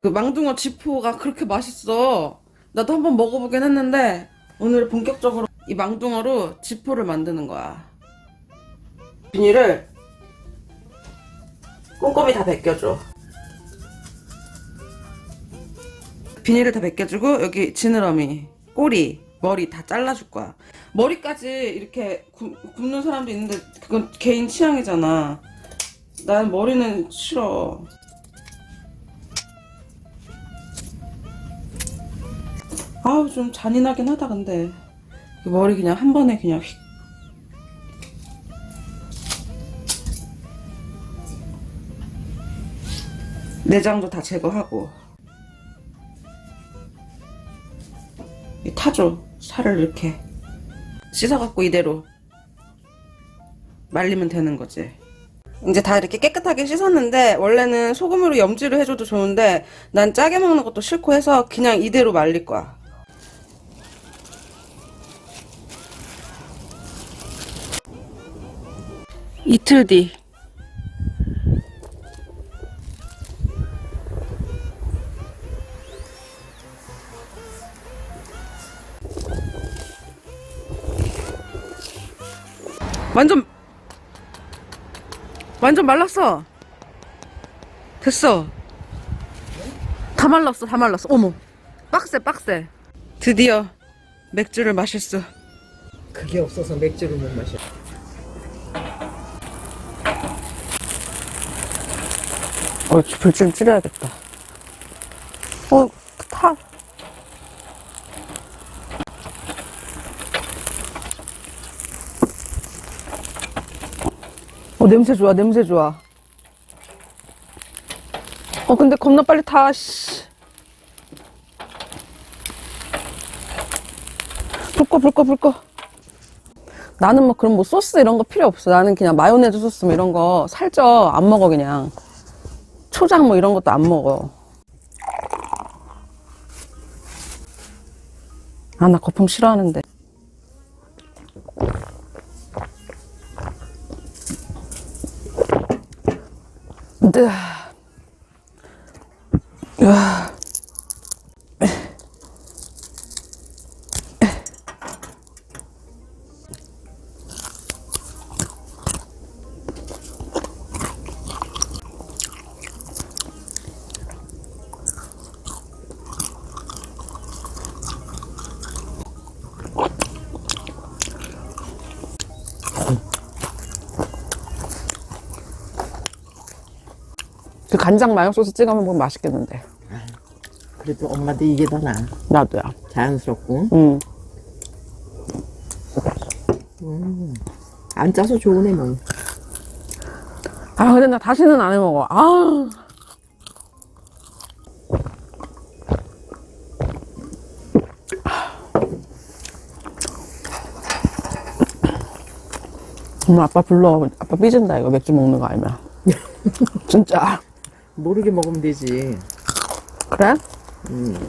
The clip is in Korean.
그 망둥어 지포가 그렇게 맛있어. 나도 한번 먹어보긴 했는데 오늘 본격적으로 이 망둥어로 지포를 만드는 거야. 비닐을 꼼꼼히 다 벗겨줘. 비닐을 다 벗겨주고 여기 지느러미, 꼬리, 머리 다 잘라줄 거야. 머리까지 이렇게 굽, 굽는 사람도 있는데 그건 개인 취향이잖아. 난 머리는 싫어. 아우 좀 잔인하긴 하다 근데. 이 머리 그냥 한 번에 그냥 휙. 내장도 다 제거하고. 이 타조 살을 이렇게 씻어갖고 이대로 말리면 되는 거지. 이제 다 이렇게 깨끗하게 씻었는데 원래는 소금으로 염지를 해줘도 좋은데 난 짜게 먹는 것도 싫고 해서 그냥 이대로 말릴 거야 이틀 뒤. 완전 완전 말랐어. 됐어. 다 말랐어 다 말랐어. 어머. 빡세 빡세. 드디어 맥주를 마실 수 그게 없어서 맥주를 못 마셔. 어, 불좀 줄여야겠다. 어, 타. 어, 냄새 좋아, 냄새 좋아. 어, 근데 겁나 빨리 타, 씨. 불 꺼, 불 꺼, 불 꺼. 나는 뭐 그런 뭐 소스 이런 거 필요 없어. 나는 그냥 마요네즈 소스 뭐 이런 거 살쪄. 안 먹어, 그냥. 초장 뭐 이런 것도 안 먹어. 아, 나 거품 싫어하는데. 네. 으아. 그 간장 마요 소스 찍어 먹으면 맛있겠는데. 그래도 엄마도 이게 더 나아. 나도야. 자연스럽고. 응. 안 짜서 좋으네, 뭐. 아, 근데 나 다시는 안 해 먹어. 아. 엄마 아빠 불러. 아빠 삐진다 이거 맥주 먹는 거 알면. 진짜. 모르게 먹으면 되지. 그래? 음.